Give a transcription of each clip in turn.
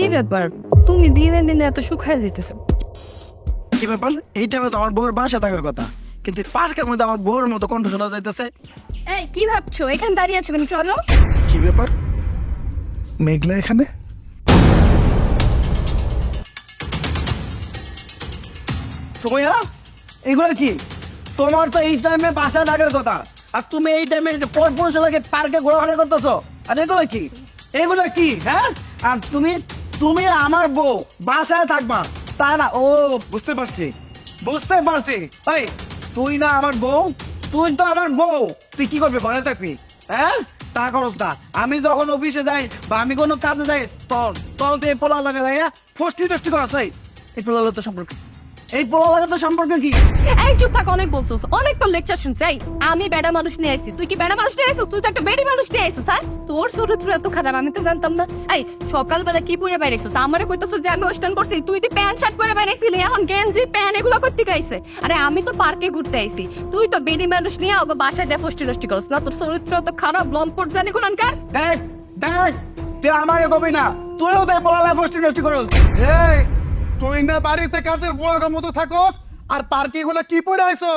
কি ব্যাপার? তুমি দিনে দিনে এত শুকায় যেতেছো। কি ব্যাপার? এই টাইমে তো আমার বউয়ের বাসা থাকার কথা। কিন্তু পার্কের মধ্যে আমার বউয়ের মতো কণ্ঠ শোনা যাইতেছে। এই কি ভাবছ? এখানে দাঁড়িয়ে আছো কেন? চলো। কি ব্যাপার? মেঘলা এখানে? সোয়া এগুলো কি? তোমার তো এই টাইমে বাসা থাকার কথা। আর তুমি এই টাইমে পর পৌরসভাকে পার্কে ঘোরাঘুরি করতেছো আর এগুলো কি? এগুলো কি হ্যাঁ? আর তুমি তুমি আমার বউ, বাসায় থাকবা। তা না, ও, বুঝতে পারছি। বুঝতে পারছি। তাই তুই না আমার বউ, তুই তো আমার বউ। তুই কি করবি বলে থাকবি? হ্যাঁ? তা খরচ না। আমি যখন অফিসে যাই বা আমি কোনো কাজে যাই তখন তখন তুই পোলা লাগে যাই হ্যাঁ ফস্টি টস্টি করা চাই এই পোলা তো সম্পর্কে। এই পোলা লাগে তো সম্পর্কে কি? এই চুপ থাক অনেক বলছিস। অনেক তো লেকচার শুনছি। এই আমি বেড়া মানুষ নিয়ে আসছি। তুই কি বেড়া মানুষ নিয়ে আসছিস? তুই তো একটা বেড়ি মানুষ নিয়ে আসছিস স্যার তোর চরিত্র এত খারাপ আমি তো জানতাম না। এই সকালবেলা কি পরে বাইরেছিস আমারে কইতেছিস যে আমি ওয়েস্টার্ন করছি তুই তো প্যান্ট শার্ট পরে বাইরেছিলি এখন গেঞ্জি প্যান্ট এগুলো করতে গাইছে আরে আমি তো পার্কে ঘুরতে আইছি। তুই তো বেড়ি মানুষ নিয়ে ওকে বাসায় দিয়ে ফষ্টি নষ্টি করছ না? তোর চরিত্র তো খারাপ লম্পট জানি কোন কার দেখ দেখ তুই আমাকে কবি না। তুইও দেখ পোলা লাগে ফষ্টি টষ্টি করস। এই তুই না বাড়িতে কাজের বুয়ার মতো থাকস, আর পার্কে গুলো কি পরে আইছো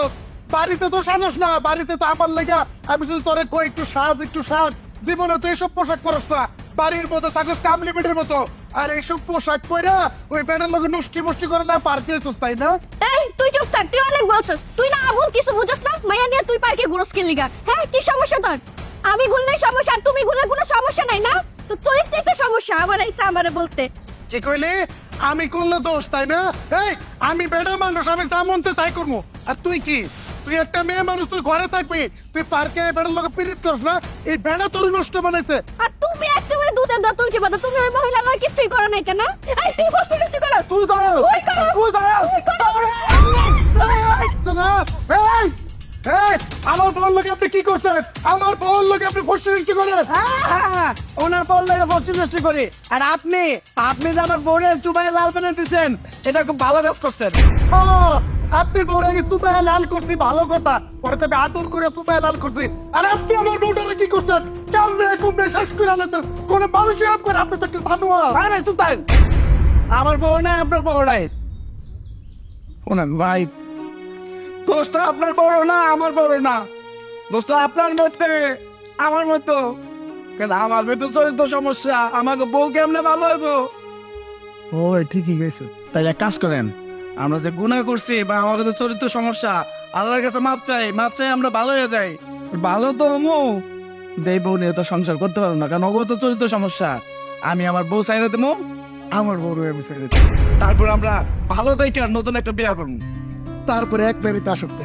বাড়িতে তো সাজস না, বাড়িতে তো আমার লেগা আমি শুধু তোরে কই, একটু সাজ একটু সাজ। জীবনে তো এসব পোশাক পরস না, বাড়ির মতো থাকস কামলি বেটের মতো। আর এইসব পোশাক পরে ওই প্যান্টের লোক নষ্টি মুষ্টি করে না পার্কে এসোস তাই না? এই, তুই চুপ থাক, তুই অনেক বলছিস। তুই না আবুল কিছু বুঝছ না? মাইয়া নিয়ে তুই পার্কে ঘুরস কি লিগা? হ্যাঁ কি সমস্যা তোর? আমি ঘুরলেই সমস্যা, আর তুমি ঘুরলে কোনো সমস্যা নাই না? তো তোর তো সমস্যা, আমার আইসা আমারে বলতে। কি কইলে? আমি করলে দোষ তাই না? এই আমি বেড়া মানুষ আমি যা মনতে তাই করব। আর তুই কি? তুই একটা মেয়ে মানুষ তুই ঘরে থাকবি। তুই পার্কে বেড়ার লোক পিরিত করিস না? এই বেড়া তোর নষ্ট বানাইছে। আর তুমি একেবারে দুধের দাঁত তুলছি বাবা তুমি ওই মহিলা নয় কিছুই করো নাই কেন? এই তুই কষ্ট কিছু করো তুই করো তুই করো। তুই কর আমার বল লোকে আপনি কি করছেন? আমার বল লোকে আপনি ফসল সৃষ্টি করেন। ওনার পর লাগে ফষ্টি নষ্টি করি। আর আপনি আপনি যে আমার বোনের চুবাই লাল পেনে দিচ্ছেন এটা খুব ভালো কাজ করছেন। আপনি বলে আমি তুপায় লাল করছি ভালো কথা। পরে তবে আদর করে তুপায় লাল করছি। আর আপনি আমার বউটারে কি করছেন? কেমনে কুমড়ে শেষ করে আনতেন কোন মানুষের আপ করে আপনি তো একটু ভানুয়া আমার বউ নাই আপনার বউ নাই। শোনেন ভাই দোষটা আপনার বড় না আমার বড় না। দোষটা আপনার মধ্যে আমার মতো। কেন আমার মধ্যে চরিত্র সমস্যা আমাকে বউ কেমনে ভালো হইব? ও ঠিকই গেছে তাই এক কাজ করেন আমরা যে গুনাহ করছি বা আমাদের যে চরিত্র সমস্যা আল্লাহর কাছে মাপ চাই মাপ চাই আমরা ভালো হয়ে যাই। ভালো তো মো দেই বউ নিয়ে তো সংসার করতে পারব না কারণ ওগো তো চরিত্র সমস্যা। আমি আমার বউ চাইলে দেবো আমার বউ ছেড়ে তারপর আমরা ভালো দেখে আর নতুন একটা বিয়া করব। তারপরে এক প্রেমিত আসক্ত।